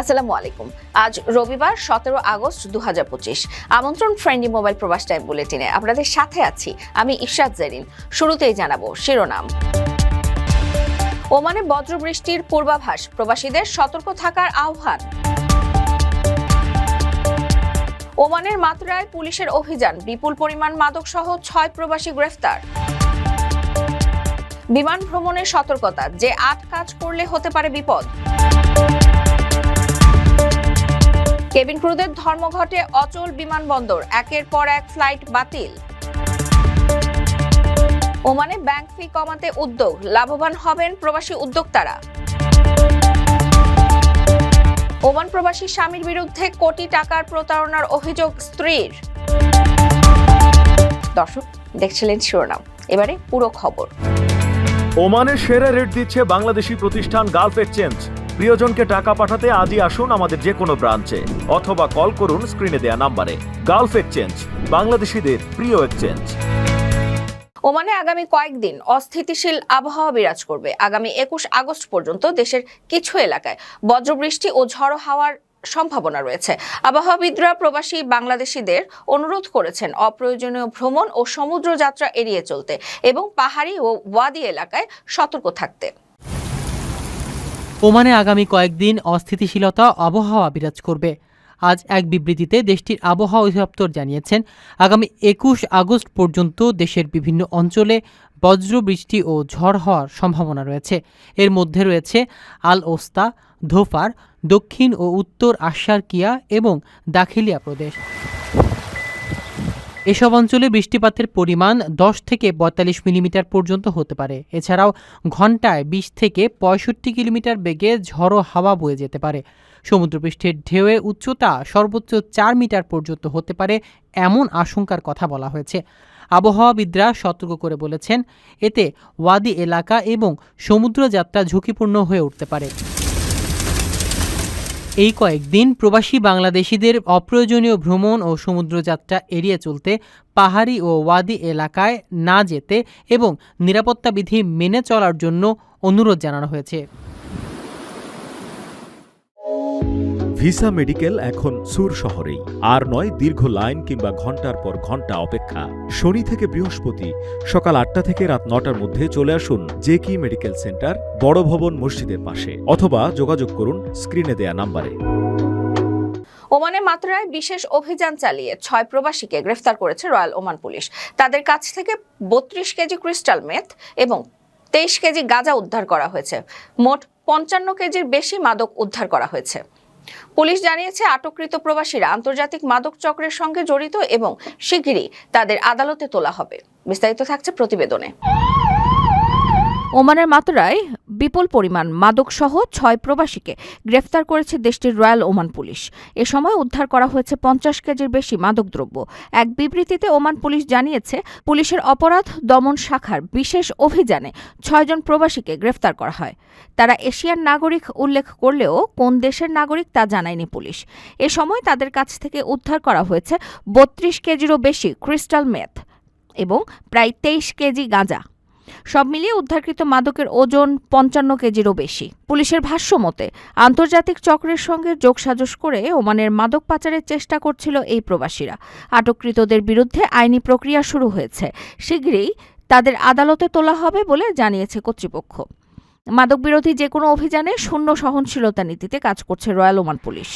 আসসালামু আলাইকুম। আজ রবিবার, সতেরো আগস্ট দু হাজার পঁচিশ। আমন্ত্রণ ফ্রেন্ডলি মোবাইল প্রবাস টাইম বুলেটিনে আপনাদের সাথে আছি আমি ইশরাত জেরিন। শুরুতেই জানাব শিরোনাম। ওমানে বজ্রবৃষ্টির পূর্বাভাস, প্রবাসীদের সতর্ক থাকার আহ্বান। ওমানের মাত্রায় পুলিশের অভিযান, বিপুল পরিমাণ মাদক সহ ছয় প্রবাসী গ্রেফতার। বিমান ভ্রমণের সতর্কতা, যে আট কাজ করলে হতে পারে বিপদ। কেবিন ক্রুদের ধর্মঘটে অচল বিমানবন্দর। একের পর এক ফ্লাইট বাতিল। ওমানে ব্যাংক ফি কমাতে উদ্যোগ। লাভবান হবেন প্রবাসী উদ্যোক্তারা। ওমান প্রবাসী স্বামীর বিরুদ্ধে কোটি টাকার প্রতারণার অভিযোগ স্ত্রীর। দর্শক, দেখছিলেন শিরোনাম। এবারে পুরো খবর। ওমানের সেরা রেট দিচ্ছে বাংলাদেশি প্রতিষ্ঠান গালফ এক্সচেঞ্জ। প্রিয়জনকে টাকা পাঠাতে আজই আসুন আমাদের যে কোনো ব্রাঞ্চে, অথবা কল করুন স্ক্রিনে দেয়া নাম্বারে। গালফ এক্সচেঞ্জ, বাংলাদেশিদের প্রিয় এক্সচেঞ্জ। ওমানে আগামী কয়েকদিন অস্থিতিশীল আবহাওয়া বিরাজ করবে। আগামী একুশ আগস্ট পর্যন্ত দেশের কিছু এলাকায় বজ্রবৃষ্টি ও ঝড়ো হাওয়ার সম্ভাবনা রয়েছে। আবহাওয়াবিদরা প্রবাসী বাংলাদেশিদের অনুরোধ করেছেন অপ্রয়োজনীয় ভ্রমণ ও সমুদ্র যাত্রা এড়িয়ে চলতে এবং পাহাড়ি ও ওয়াদি এলাকায় সতর্ক থাকতে। ওমানে আগামী কয়েকদিন অস্থিতিশীলতা, আবহাওয়া বিরাজ করবে। আজ এক বিবৃতিতে দেশটির আবহাওয়া অধিদপ্তর জানিয়েছেন, আগামী একুশ আগস্ট পর্যন্ত দেশের বিভিন্ন অঞ্চলে বজ্রবৃষ্টি ও ঝড় হওয়ার সম্ভাবনা রয়েছে। এর মধ্যে রয়েছে আল ওস্তা ধোফার দক্ষিণ ও উত্তর আশারকিয়া এবং দাখিলিয়া প্রদেশ। এসব অঞ্চলে বৃষ্টিপাতের পরিমাণ দশ থেকে পঁয়তাল্লিশ মিলিমিটার পর্যন্ত হতে পারে। এছাড়াও ঘন্টায় বিশ থেকে পঁয়ষট্টি কিলোমিটার বেগে ঝড়ো হাওয়া বয়ে যেতে পারে। সমুদ্রপৃষ্ঠের ঢেউয়ে উচ্চতা সর্বোচ্চ চার মিটার পর্যন্ত হতে পারে এমন আশঙ্কার কথা বলা হয়েছে। আবহাওয়াবিদরা সতর্ক করে বলেছেন, এতে ওয়াদি এলাকা এবং সমুদ্রযাত্রা ঝুঁকিপূর্ণ হয়ে উঠতে পারে। এই কয়েকদিন প্রবাসী বাংলাদেশিদের অপ্রয়োজনীয় ভ্রমণ ও সমুদ্রযাত্রা এড়িয়ে চলতে পাহাড়ি ও ওয়াদি এলাকায় না যেতে এবং নিরাপত্তা বিধি মেনে চলার জন্য অনুরোধ জানানো হয়েছে। ভিসা মেডিকেল এখন সুর শহরেই। আর নয়, দীর্ঘ লাইন কিংবা ঘণ্টার পর ঘণ্টা অপেক্ষা। শনি থেকে বৃহস্পতি সকাল আটটা থেকে রাত নটার মধ্যে চলে আসুন জেকি মেডিকেল সেন্টার, বড় ভবন মসজিদের পাশে। অথবা যোগাযোগ করুন স্ক্রিনে দেয়া নাম্বারে। ওমানে মাত্রায় বিশেষ অভিযান চালিয়ে ছয় প্রবাসীকে গ্রেফতার করেছে রয়্যাল ওমান পুলিশ। তাদের কাছ থেকে বত্রিশ কেজি ক্রিস্টাল মেথ এবং তেইশ কেজি গাঁজা উদ্ধার করা হয়েছে। মোট পঞ্চান্ন কেজির বেশি মাদক উদ্ধার করা হয়েছে। পুলিশ জানিয়েছে, আটককৃত প্রবাসীরা আন্তর্জাতিক মাদক চক্রের সঙ্গে জড়িত এবং শিগগিরই তাদের আদালতে তোলা হবে। বিস্তারিত থাকছে প্রতিবেদনে। ওমানের মাত্রায় বিপুল পরিমাণ মাদকসহ ছয় প্রবাসীকে গ্রেফতার করেছে দেশটির রয়্যাল ওমান পুলিশ। এ সময় উদ্ধার করা হয়েছে পঞ্চাশ কেজির বেশি মাদকদ্রব্য। এক বিবৃতিতে ওমান পুলিশ জানিয়েছে, পুলিশের অপরাধ দমন শাখার বিশেষ অভিযানে ছয়জন প্রবাসীকে গ্রেফতার করা হয়। তারা এশিয়ান নাগরিক উল্লেখ করলেও কোন দেশের নাগরিক তা জানায়নি পুলিশ। এ সময় তাদের কাছ থেকে উদ্ধার করা হয়েছে বত্রিশ কেজিরও বেশি ক্রিস্টাল মেথ এবং প্রায় তেইশ কেজি গাঁজা। সব মিলিয়ে উদ্ধারকৃত মাদকের ওজন পঞ্চান্ন কেজিরও বেশি। পুলিশের ভাষ্য মতে, আন্তর্জাতিক চক্রের সঙ্গে যোগসাজশ করে ওমানের মাদক পাচারের চেষ্টা করছিল এই প্রবাসীরা। আটককৃতদের বিরুদ্ধে আইনি প্রক্রিয়া শুরু হয়েছে। শীঘ্রই তাদের আদালতে তোলা হবে বলে জানিয়েছে কর্তৃপক্ষ। মাদক বিরোধী যে কোনো অভিযানে শূন্য সহনশীলতা নীতিতে কাজ করছে রয়্যাল ওমান পুলিশ।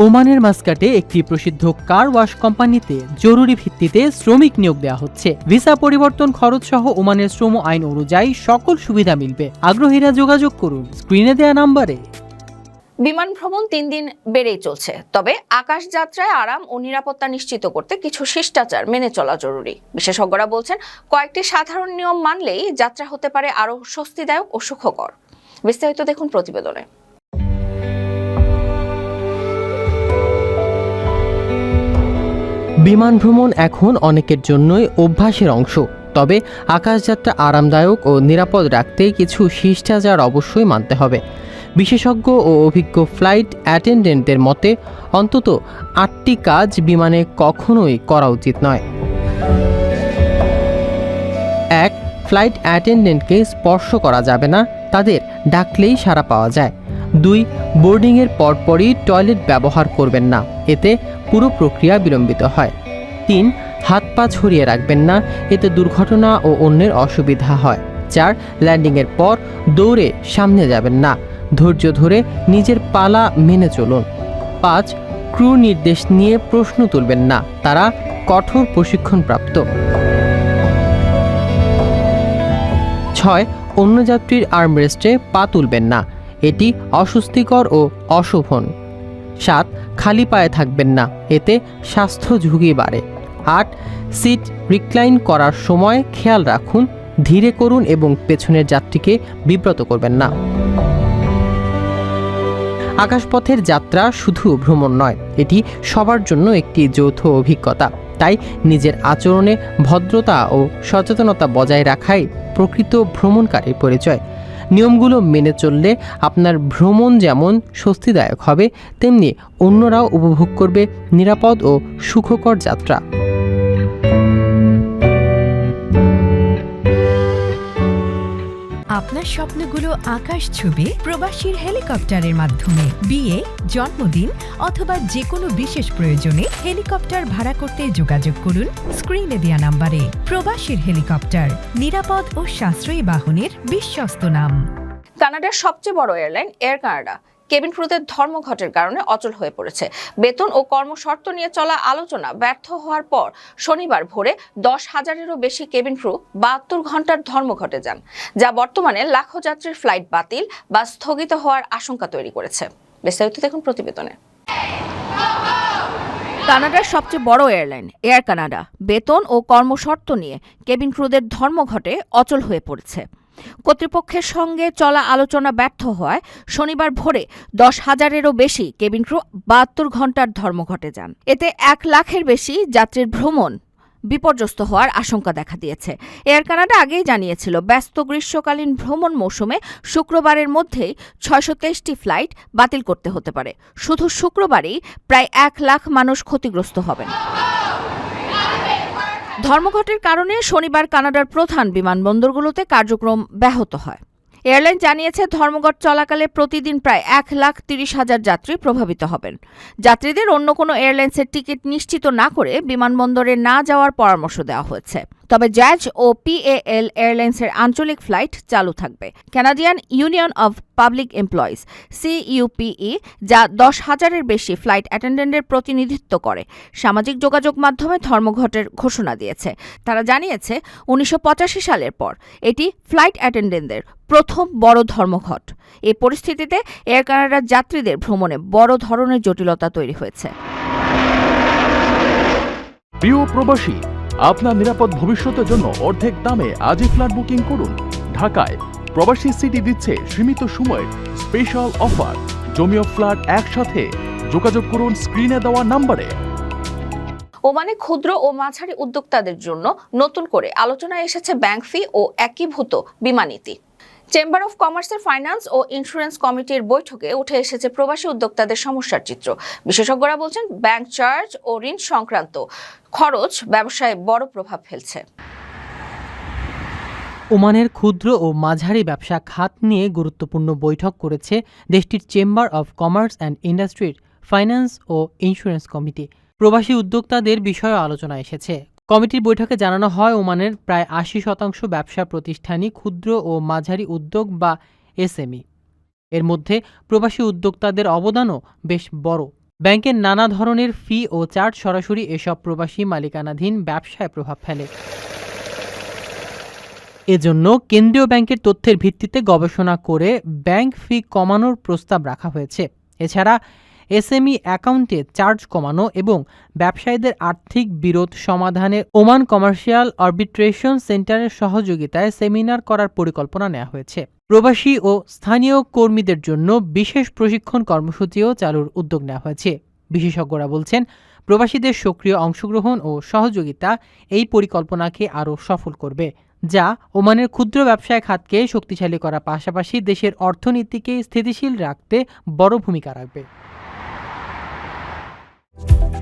ওমানের মাস্কাটে একটি প্রসিদ্ধ কার ওয়াশ কোম্পানিতে জরুরি ভিত্তিতে শ্রমিক নিয়োগ দেওয়া হচ্ছে। ভিসা পরিবর্তন খরচ সহ ওমানের শ্রম আইন অনুযায়ী সকল সুবিধা মিলবে। আগ্রহীরা যোগাযোগ করুন। স্ক্রিনে দেয়া নাম্বারে। বিমান ভ্রমণ তিন দিন বেড়েই চলছে, তবে আকাশ যাত্রায় আরাম ও নিরাপত্তা নিশ্চিত করতে কিছু শিষ্টাচার মেনে চলা জরুরি। বিশেষজ্ঞরা বলছেন, কয়েকটি সাধারণ নিয়ম মানলেই যাত্রা হতে পারে আরও স্বস্তিদায়ক ও সুখকর। বিস্তারিত দেখুন প্রতিবেদনে। বিমান ভ্রমণ এখন অনেকের জন্যই অভ্যাসের অংশ। তবে আকাশযাত্রা আরামদায়ক ও নিরাপদ রাখতে কিছু শিষ্টাচার অবশ্যই মানতে হবে। বিশেষজ্ঞ ও অভিজ্ঞ ফ্লাইট অ্যাটেন্ডেন্টদের মতে, অন্তত আটটি কাজ বিমানে কখনোই করা উচিত নয়। এক, ফ্লাইট অ্যাটেন্ডেন্টকে স্পর্শ করা যাবে না, তাদের ডাকলেই সাড়া পাওয়া যায়। দুই, বোর্ডিংয়ের পরপরই টয়লেট ব্যবহার করবেন না। এতে পুরো প্রক্রিয়া বিলম্বিত হয়। তিন, হাত পা ছড়িয়ে রাখবেন না, এতে দুর্ঘটনা ও অন্যের অসুবিধা হয়। চার, ল্যান্ডিংয়ের পর দৌড়ে সামনে যাবেন না, ধৈর্য ধরে নিজের পালা মেনে চলুন। পাঁচ, ক্রু নির্দেশ নিয়ে প্রশ্ন তুলবেন না, তারা কঠোর প্রশিক্ষণপ্রাপ্ত। ছয়, অন্য যাত্রীর আর্মরেস্টে পা তুলবেন না, এটি অস্বস্তিকর ও অশোভন। সাত, খালি পায়ে থাকবেন না, এতে স্বাস্থ্য ঝুঁকি বাড়ে। আট, সিট রিক্লাইন করার সময় খেয়াল রাখুন, ধীরে করুন এবং পেছনের যাত্রীকে বিব্রত করবেন না। আকাশপথের যাত্রা শুধু ভ্রমণ নয়, এটি সবার জন্য একটি যৌথ অভিজ্ঞতা। তাই নিজের আচরণে ভদ্রতা ও সচেতনতা বজায় রাখাই প্রকৃত ভ্রমণকারীর পরিচয়। নিয়মগুলো মেনে চললে আপনার ভ্রমণ যেমন স্বস্তিদায়ক হবে, তেমনি অন্যরাও উপভোগ করবে নিরাপদ ও সুখকর যাত্রা। আপনার স্বপ্নগুলো আকাশ ছুবে প্রবাসীর হেলিকপ্টারের মাধ্যমে। বিয়ে, জন্মদিন অথবা যে কোনো বিশেষ প্রয়োজনে হেলিকপ্টার ভাড়া করতে যোগাযোগ করুন স্ক্রিনে দেওয়া নাম্বারে। প্রবাসীর হেলিকপ্টার, নিরাপদ ও সাশ্রয়ী বাহনের বিশ্বস্ত নাম। কানাডার সবচেয়ে বড় এয়ারলাইন এয়ার কানাডা। কেবিন ক্রুদের ধর্মঘটের কারণে অচল হয়ে পড়েছে। বেতন ও কর্মশর্ত নিয়ে চলা আলোচনা ব্যর্থ হওয়ার পর শনিবার ভোরে দশ হাজারেরও বেশি কেবিন ক্রু বাহাত্তর ঘণ্টার ধর্মঘটে যান, যা বর্তমানে লাখো যাত্রীর ফ্লাইট বাতিল বা স্থগিত হওয়ার আশঙ্কা তৈরি করেছে। বিস্তারিত দেখুন প্রতিবেদনে। কানাডার সবচেয়ে বড় এয়ারলাইন, এয়ার কানাডা। বেতন ও কর্মশর্ত নিয়ে কেবিন ক্রুদের ধর্মঘটে অচল হয়ে পড়েছে। কর্তৃপক্ষের সঙ্গে চলা আলোচনা ব্যর্থ হওয়ায় শনিবার ভোরে দশ হাজারেরও বেশি কেবিন ক্রু বাহাত্তর ঘণ্টার ধর্মঘটে যান। এতে এক লাখের বেশি যাত্রীর ভ্রমণ বিপর্যস্ত হওয়ার আশঙ্কা দেখা দিয়েছে। এয়ার কানাডা আগেই জানিয়েছিল, ব্যস্ত গ্রীষ্মকালীন ভ্রমণ মৌসুমে শুক্রবারের মধ্যেই ছয়শো তেইশটি ফ্লাইট বাতিল করতে হতে পারে। শুধু শুক্রবারেই প্রায় এক লাখ মানুষ ক্ষতিগ্রস্ত হবেন। ধর্মঘটের কারণে শনিবার কানাডার প্রধান বিমানবন্দরগুলোতে কার্যক্রম ব্যাহত হয়। এয়ারলাইন জানিয়েছে, ধর্মঘট চলাকালে প্রতিদিন প্রায় এক লাখ তিরিশ হাজার যাত্রী প্রভাবিত হবেন। যাত্রীদের অন্য কোনো এয়ারলাইন্সের টিকিট নিশ্চিত না করে বিমানবন্দরে না যাওয়ার পরামর্শ দেওয়া হয়েছে। তবে জ্যাজ ও পিএএল এয়ারলাইন্সের আঞ্চলিক ফ্লাইট চালু থাকবে। Canadian Union of Public Employees CUPE যা দশ হাজারের বেশি ফ্লাইট অ্যাটেন্ডেন্টের প্রতিনিধিত্ব করে। সামাজিক যোগাযোগ মাধ্যমে ধর্মঘটের ঘোষণা দিয়েছে। তারা জানিয়েছে, উনিশশো পঁচাশি সালের পর এটি ফ্লাইট অ্যাটেন্ডেন্টদের প্রথম বড় ধর্মঘট। এই পরিস্থিতিতে এয়ার কানাডার যাত্রীদের ভ্রমণে বড় ধরনের জটিলতা তৈরি হয়েছে। প্রিয় প্রবাসী আপনার নিরাপদ ভবিষ্যতের জন্য অর্ধেক দামে আজই ফ্ল্যাট বুকিং করুন। ঢাকায় প্রবাসী সিটি দিচ্ছে সীমিত সময়ের স্পেশাল অফার। জমিও ফ্ল্যাট একসাথে যোগাযোগ করুন স্ক্রিনে দেওয়া নাম্বারে। ওমানে ক্ষুদ্র ও মাঝারি উদ্যোক্তাদের জন্য নতুন করে আলোচনায় এসেছে ব্যাংক ফি ও একীভূত বিমানীতি নীতি। চেম্বার অফ কমার্সের ফাইন্যান্স ও ইন্স্যুরেন্স কমিটির বৈঠকে উঠে এসেছে প্রবাসী উদ্যোক্তাদের সমস্যার চিত্র। বিশেষজ্ঞরা বলছেন ব্যাংক চার্জ ও ঋণ সংক্রান্ত খরচ ব্যবসায় বড় প্রভাব ফেলছে। ওমানের ক্ষুদ্র ও মাঝারি ব্যবসা খাত নিয়ে গুরুত্বপূর্ণ বৈঠক করেছে দেশটির চেম্বার অব কমার্স অ্যান্ড ইন্ডাস্ট্রির ফাইন্যান্স ও ইন্স্যুরেন্স কমিটি প্রবাসী উদ্যোক্তাদের বিষয়ে আলোচনা এসেছে। কমিটির বৈঠকে জানানো হয়, ওমানের প্রায় আশি শতাংশ ব্যবসা প্রতিষ্ঠানই ক্ষুদ্র ও মাঝারি উদ্যোগ বা এসএমই। এর মধ্যে প্রবাসী উদ্যোক্তাদের অবদানও বেশ বড়। ব্যাংকের নানা ধরনের ফি ও চার্জ সরাসরি এসব প্রবাসী মালিকানাধীন ব্যবসায় প্রভাব ফেলে। এজন্য কেন্দ্রীয় ব্যাংকের তথ্যের ভিত্তিতে গবেষণা করে ব্যাংক ফি কমানোর প্রস্তাব রাখা হয়েছে। এছাড়া এসএমই অ্যাকাউন্টে চার্জ কমানো এবং ব্যবসায়ীদের আর্থিক বিরোধ সমাধানে ওমান কমার্শিয়াল আরবিট্রেশন সেন্টারের সহযোগিতায় সেমিনার করার পরিকল্পনা নেওয়া হয়েছে। প্রবাসী ও স্থানীয় কর্মীদের জন্য বিশেষ প্রশিক্ষণ কর্মসূচিও চালুর উদ্যোগ নেওয়া হয়েছে। বিশেষজ্ঞরা বলছেন, প্রবাসীদের সক্রিয় অংশগ্রহণ ও সহযোগিতা এই পরিকল্পনাকে আরও সফল করবে, যা ওমানের ক্ষুদ্র ব্যবসায় খাতকে শক্তিশালী করার পাশাপাশি দেশের অর্থনীতিকে স্থিতিশীল রাখতে বড় ভূমিকা রাখবে।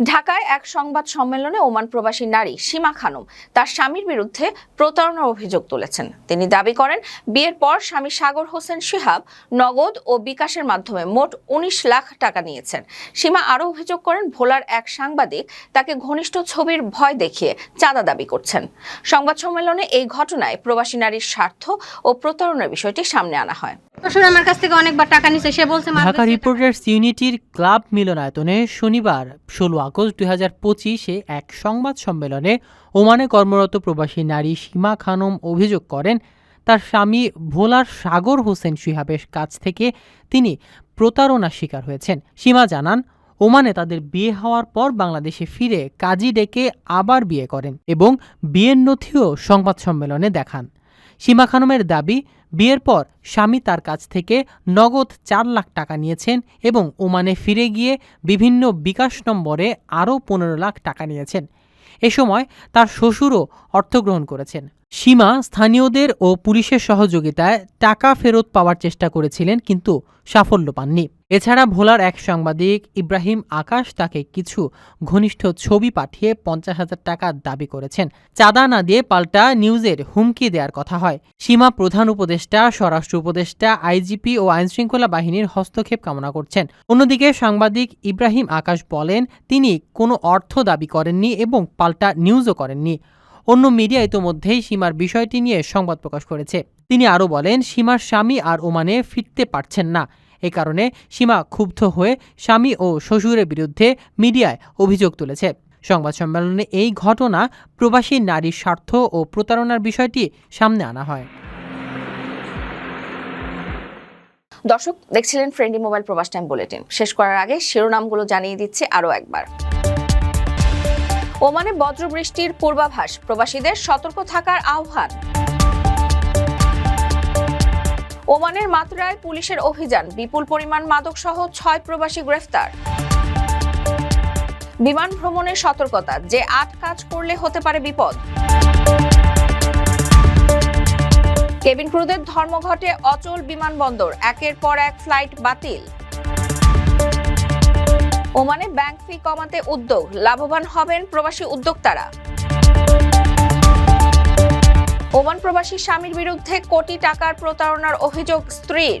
ঢাকায় এক সংবাদ সম্মেলনে ওমান প্রবাসী নারী সীমা খানম তার স্বামীর বিরুদ্ধে প্রতারণার অভিযোগ তুলেছেন। তিনি দাবি করেন বিয়ের পর স্বামী সাগর হোসেন শিহাব নগদ ও বিকাশের মাধ্যমে মোট উনিশ লাখ টাকা নিয়েছেন। সীমা আরও অভিযোগ করেন ভোলার এক সাংবাদিক তাকে ঘনিষ্ঠ ছবির ভয় দেখিয়ে চাঁদা দাবি করছেন। সংবাদ সম্মেলনে এই ঘটনায় প্রবাসী নারীর স্বার্থ ও প্রতারণার বিষয়টি সামনে আনা হয়। আমার কাছ থেকে অনেকবার টাকা নিছে সে বলছে ঢাকা রিপোর্টার্স ইউনিটির ক্লাব মিলনায়তনে শনিবার ষোলো আগস্ট দুই হাজার পঁচিশে এক সংবাদ সম্মেলনে ওমানে কর্মরত প্রবাসী নারী সীমা খানম অভিযোগ করেন, তার স্বামী ভোলার সাগর হোসেন শিহাবের কাছ থেকে তিনি প্রতারণার শিকার হয়েছেন। সীমা জানান, ওমানে তাদের বিয়ে হওয়ার পর বাংলাদেশে ফিরে কাজী ডেকে আবার বিয়ে করেন এবং বিয়ের নথিও সংবাদ সম্মেলনে দেখান। সীমা খানমের দাবি বিয়ের পর স্বামী তার কাছ থেকে নগদ চার লাখ টাকা নিয়েছেন এবং ওমানে ফিরে গিয়ে বিভিন্ন বিকাশ নম্বরে আরও পনেরো লাখ টাকা নিয়েছেন। এ সময় তার শ্বশুরও অর্থগ্রহণ করেছেন। সীমা স্থানীয়দের ও পুলিশের সহযোগিতায় টাকা ফেরত পাওয়ার চেষ্টা করেছিলেন, কিন্তু সাফল্য পাননি। এছাড়া ভোলার এক সাংবাদিক ইব্রাহিম আকাশ তাকে কিছু ঘনিষ্ঠ ছবি পাঠিয়ে পঞ্চাশ হাজার টাকা দাবি করেছেন। চাঁদা না দিয়ে পাল্টা নিউজের হুমকি দেওয়ার কথা হয়। সীমা প্রধান উপদেষ্টা, স্বরাষ্ট্র উপদেষ্টা, আইজিপি ও আইনশৃঙ্খলা বাহিনীর হস্তক্ষেপ কামনা করছেন। অন্যদিকে সাংবাদিক ইব্রাহিম আকাশ বলেন, তিনি কোনো অর্থ দাবি করেননি এবং পাল্টা নিউজও করেননি। অন্য মিডিয়া ইতোমধ্যেই সীমার বিষয়টি নিয়ে সংবাদ প্রকাশ করেছে। তিনি আরও বলেন, সীমার স্বামী আর ওমানে ফিরতে পারছেন না। এ কারণে সীমা ক্ষুব্ধ হয়ে স্বামী ও শ্বশুরের বিরুদ্ধে মিডিয়ায় অভিযোগ তুলেছে। সংবাদ সম্মেলনে এই ঘটনা প্রবাসী নারীর স্বার্থ ও প্রতারণার বিষয়টি সামনে আনা হয়। দর্শক, দেখছিলেন friendly mobile Probash time bulletin. শেষ করার আগে শিরোনামগুলো জানিয়ে দিচ্ছে আরও একবার। ওমানে বজ্রবৃষ্টির পূর্বাভাস। প্রবাসীদের সতর্ক থাকার আহ্বান। ওমানের মাত্রায় পুলিশের অভিযান। বিপুল পরিমাণ মাদক সহ ছয় প্রবাসী গ্রেফতার। বিমান ভ্রমণের সতর্কতা। যে আট কাজ করলে হতে পারে বিপদ। কেবিন ক্রুদের ধর্মঘটে অচল বিমানবন্দর। একের পর এক ফ্লাইট বাতিল। ওমানে ব্যাংক ফি কমাতে উদ্যোগ, লাভবান হবেন প্রবাসী উদ্যোক্তারা। ওমান প্রবাসী স্বামীর বিরুদ্ধে কোটি টাকার প্রতারণার অভিযোগ স্ত্রীর।